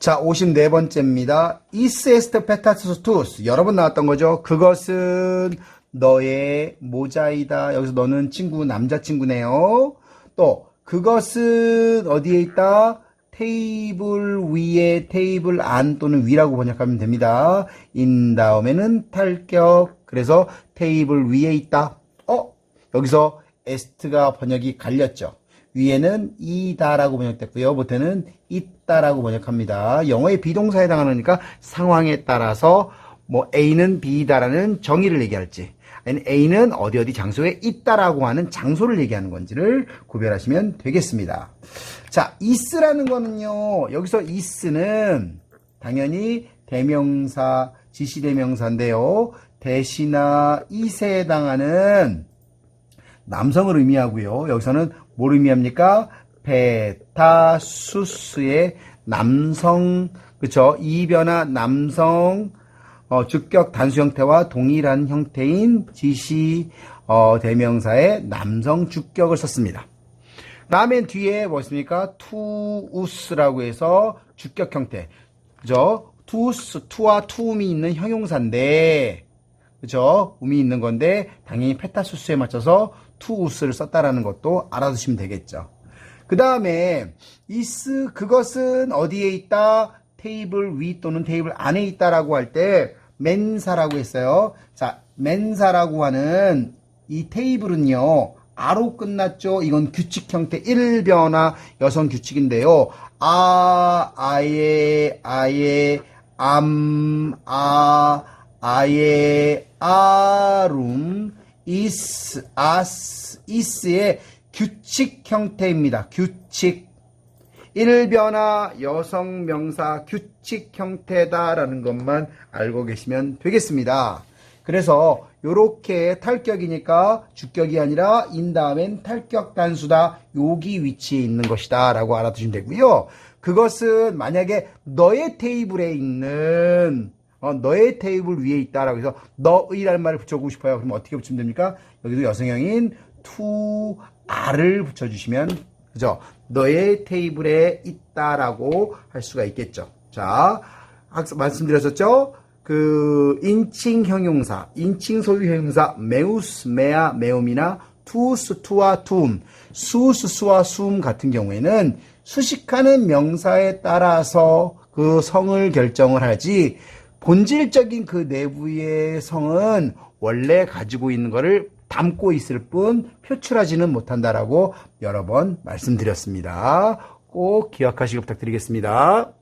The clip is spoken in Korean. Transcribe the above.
자, 54번째입니다. is est petatus tus. 여러 번 나왔던 거죠. 그것은 너의 모자이다. 여기서 너는 친구, 남자친구네요. 또, 그것은 어디에 있다? 테이블 위에 테이블 안 또는 위라고 번역하면 됩니다. 인 다음에는 탈격. 그래서 테이블 위에 있다. 어? 여기서 에스트가 번역이 갈렸죠. 위에는 이다라고 번역됐고요. 못에는 있다라고 번역합니다. 영어의 비동사에 해당하니까 상황에 따라서 뭐 A는 B다라는 정의를 얘기할지 A는 어디 어디 장소에 있다라고 하는 장소를 얘기하는 건지를 구별하시면 되겠습니다. 자, is라는 거는요. 여기서 is는 당연히 대명사, 지시대명사인데요. 대시나 is에 해당하는 남성을 의미하고요. 여기서는 뭘 의미합니까? 베타수스의 남성, 그쵸? 이변화 남성, 어, 주격 단수 형태와 동일한 형태인 지시, 어, 대명사의 남성 주격을 썼습니다. 다음엔 뒤에 뭐 있습니까? 투우스라고 해서 주격 형태. 그죠? 투우스, 투와 투움이 있는 형용사인데, 그죠? 음이 있는 건데, 당연히 페타수스에 맞춰서 투우스를 썼다라는 것도 알아두시면 되겠죠. 그 다음에, is, 그것은 어디에 있다? 테이블 위 또는 테이블 안에 있다라고 할 때, 맨사라고 했어요. 자, 맨사라고 하는 이 테이블은요, 아로 끝났죠. 이건 규칙 형태 일변화 여성 규칙인데요. 아, 아예, 아예, 암, 아, 아예, 아룸, 이스, 아스, 이스의 규칙 형태입니다. 규칙. 일변화 여성 명사 규칙 형태다라는 것만 알고 계시면 되겠습니다. 그래서 요렇게 탈격이니까 주격이 아니라 인 다음엔 탈격 단수다. 여기 위치에 있는 것이다 라고 알아두시면 되고요. 그것은 만약에 너의 테이블에 있는 어, 너의 테이블 위에 있다라고 해서 너의라는 말을 붙여보고 싶어요. 그럼 어떻게 붙이면 됩니까? 여기도 여성형인 to r을 붙여주시면 그죠? 너의 테이블에 있다라고 할 수가 있겠죠. 자, 학습 말씀드렸었죠? 그 인칭 형용사, 인칭 소유 형용사 메우스, 메아, 메움이나 투스, 투와 투움, 수스, 수와 수음 같은 경우에는 수식하는 명사에 따라서 그 성을 결정을 하지 본질적인 그 내부의 성은 원래 가지고 있는 것을 담고 있을 뿐 표출하지는 못한다라고 여러 번 말씀드렸습니다. 꼭 기억하시기 부탁드리겠습니다.